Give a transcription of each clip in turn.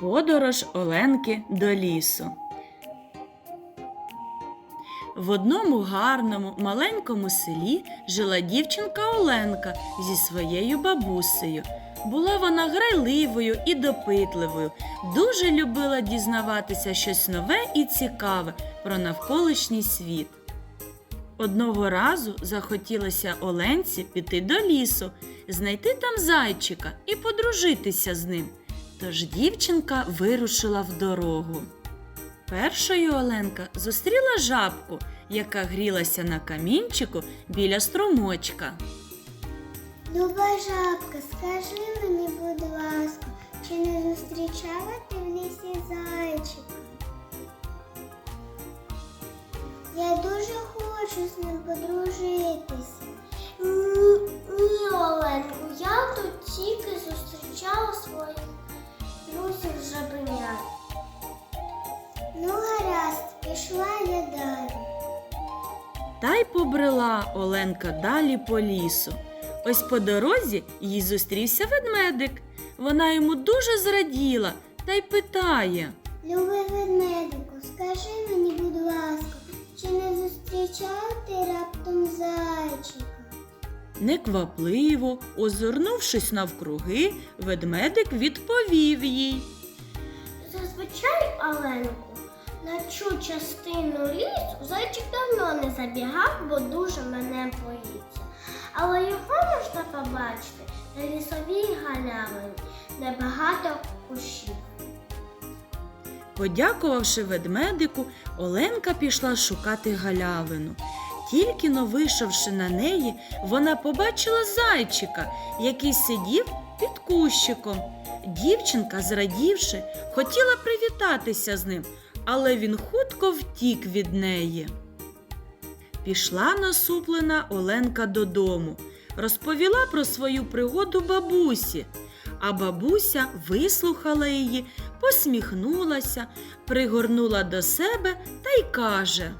Подорож Оленки до лісу. В одному гарному маленькому селі жила дівчинка Оленка зі своєю бабусею. Була вона грайливою і допитливою, дуже любила дізнаватися щось нове і цікаве про навколишній світ. Одного разу захотілося Оленці піти до лісу, знайти там зайчика і подружитися з ним. Тож дівчинка вирушила в дорогу. Першою Оленка зустріла жабку, яка грілася на камінчику біля струмочка. Люба жабка, скажи мені, будь ласка, чи не зустрічала ти в лісі зайчика? Я дуже хочу з ним подружитися. Та й побрела Оленка далі по лісу. Ось по дорозі їй зустрівся ведмедик. Вона йому дуже зраділа та й питає. Любий ведмедику, скажи мені, будь ласка, чи не зустрічав ти раптом зайчика? Неквапливо, озирнувшись навкруги, ведмедик відповів їй. Зазвичай, Оленку, на цю частину лісу зайчик давно не забігав, бо дуже мене боїться. Але його можна побачити на лісовій галявині, де багато кущів. Подякувавши ведмедику, Оленка пішла шукати галявину. Тільки но вийшовши на неї, вона побачила зайчика, який сидів під кущиком. Дівчинка, зрадівши, хотіла привітатися з ним, але він хутко втік від неї. Пішла насуплена Оленка додому, розповіла про свою пригоду бабусі, а бабуся вислухала її, посміхнулася, пригорнула до себе та й каже.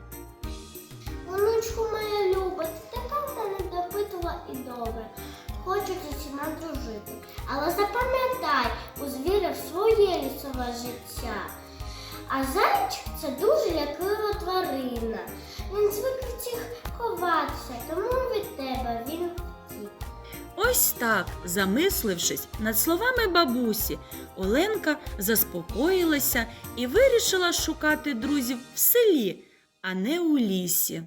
Онучку моя люба, ти така в мене допитова і добра. Хочу з усіма дружити. Але запам'ятай, у звіра своє лісове життя. А зайчик це дуже ляклива тварина. Він звик всіх ховатися, тому від тебе він втік. Ось так, замислившись над словами бабусі, Оленка заспокоїлася і вирішила шукати друзів в селі, а не у лісі.